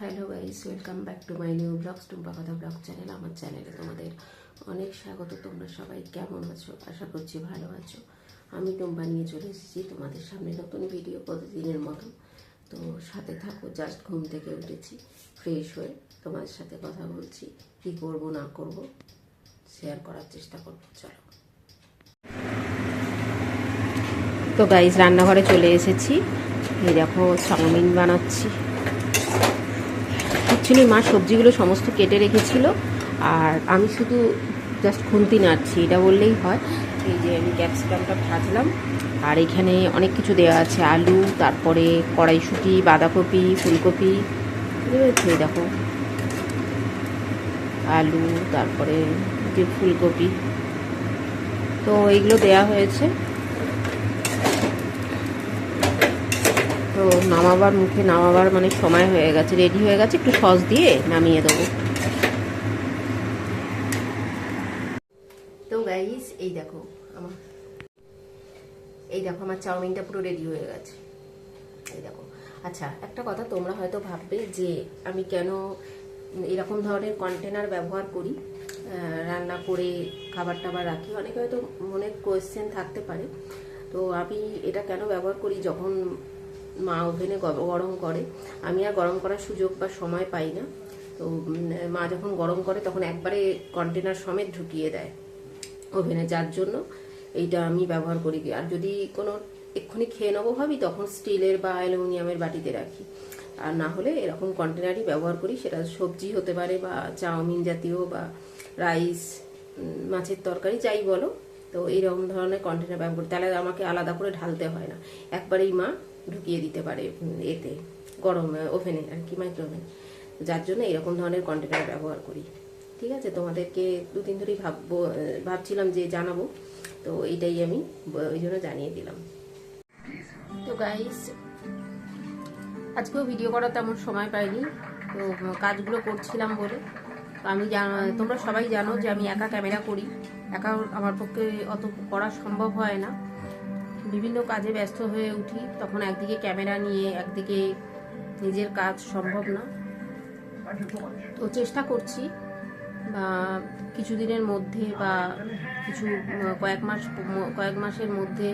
Hello guys welcome back to my new blogs Tumpa কথা blog channel আমার চ্যানেলে তোমাদের অনেক স্বাগত। তোমরা সবাই কেমন আছো? আশা করছি ভালো আছো। আমি টুম্পা নিয়ে চলে এসেছি তোমাদের সামনে নতুন ভিডিও প্রতিদিনের মতো। তো সাথে থাকো জাস্ট ঘুম থেকে উঠেছি ফ্রেশ হয়ে তোমাদের সাথে কথা বলছি, কি করব, না করব শেয়ার করার চেষ্টা করব, চলো। তো গাইস রান্নাঘরে চলে এসেছি। এই দেখো, চাউমিন বানাচ্ছি। অ্যাকচুয়ালি মা সবজিগুলো সমস্ত কেটে রেখেছিল। আর আমি শুধু জাস্ট খুন্তি নাড়ছি, এটা বললেই হয়। এই যে আমি ক্যাপসিকামটা ভাজলাম, আর এখানে অনেক কিছু দেওয়া আছে, আলু, তারপরে কড়াইশুঁটি, বাঁধাকপি, ফুলকপি, এই দেখো। আলু, তারপরে যে ফুলকপি, তো এইগুলো দেয়া হয়েছে। তো নামাবার, মুখে নামাবার মানে সময় হয়ে গেছে রেডি হয়ে গেছে, একটু সস দিয়ে নামিয়ে দেবো। তো গাইস এই দেখো আমার, এই দেখো আমার চাউমিনটা পুরো রেডি হয়ে গেছে। এই দেখো। আচ্ছা একটা কথা তোমরা হয়তো ভাববে যে আমি কেন এরকম ধরনের কন্টেনার ব্যবহার করি রান্না করে খাবার টাবার রাখি। অনেকে হয়তো মনে কোয়েশ্চেন থাকতে পারে। তো আমি এটা কেন ব্যবহার করি? যখন মা ওভেনে গরম করে। আমি আর গরম করার সুযোগ বা সময় পাই না। তো মা যখন গরম করে তখন একবারে কন্টেনার সমেত ঢুকিয়ে দেয় ওভেনে। যার জন্য এইটা আমি ব্যবহার করি। আর যদি কোনো এক্ষুনি খেয়ে নেব ভাবি, তখন স্টিলের বা অ্যালুমিনিয়ামের বাটিতে রাখি। আর না হলে এরকম কন্টেনারই ব্যবহার করি। সেটা সবজি হতে পারে বা চাউমিন জাতীয় বা রাইস মাছের তরকারি, যাই বলো। তো এইরকম ধরনের কন্টেনার ব্যবহার করি। তাহলে আমাকে আলাদা করে ঢালতে হয় না। একবারেই মা ঢুকিয়ে দিতে পারে এতে, গরম ওভেনে আর কি মাইক্রো ওভেন যার জন্য এরকম ধরনের কন্টেনার ব্যবহার করি। ঠিক আছে? তোমাদেরকে দুদিন ধরেই ভাববো ভাবছিলাম যে জানাব। তো এইটাই আমি ওই জন্য জানিয়ে দিলাম। তো গাইস আজকেও ভিডিও করার তেমন সময় পাইনি। তো কাজগুলো করছিলাম বলে। তো আমি তোমরা সবাই জানো যে আমি একা ক্যামেরা করি। একা আমার পক্ষে অত করা সম্ভব হয় না। বিভিন্ন কাজে ব্যস্ত হয়ে উঠি, তখন একদিকে ক্যামেরা নিয়ে, একদিকে নিজের কাজ সম্ভব না। তো চেষ্টা করছি, বা কিছুদিনের মধ্যে বা কিছু কয়েক মাস, কয়েক মাসের মধ্যে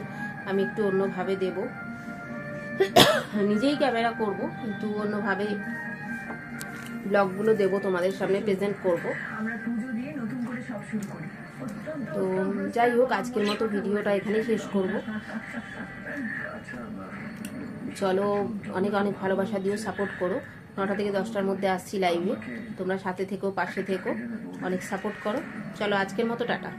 আমি একটু অন্যভাবে দেব। নিজেই ক্যামেরা করব, কিন্তু অন্যভাবে ব্লগগুলো দেব তোমাদের সামনে, প্রেজেন্ট করব। আমরা পুজো দিয়ে নতুন করে সব শুরু করি। তো যাই হোক, আজকের মতো ভিডিওটা এখানেই শেষ করব। চলো, অনেক অনেক ভালোবাসা দিও সাপোর্ট করো। নটা থেকে দশটার মধ্যে আসছি লাইভে তোমরা সাথে থেকো, পাশে থেকো। অনেক সাপোর্ট করো। চলো, আজকের মতো, টাটা।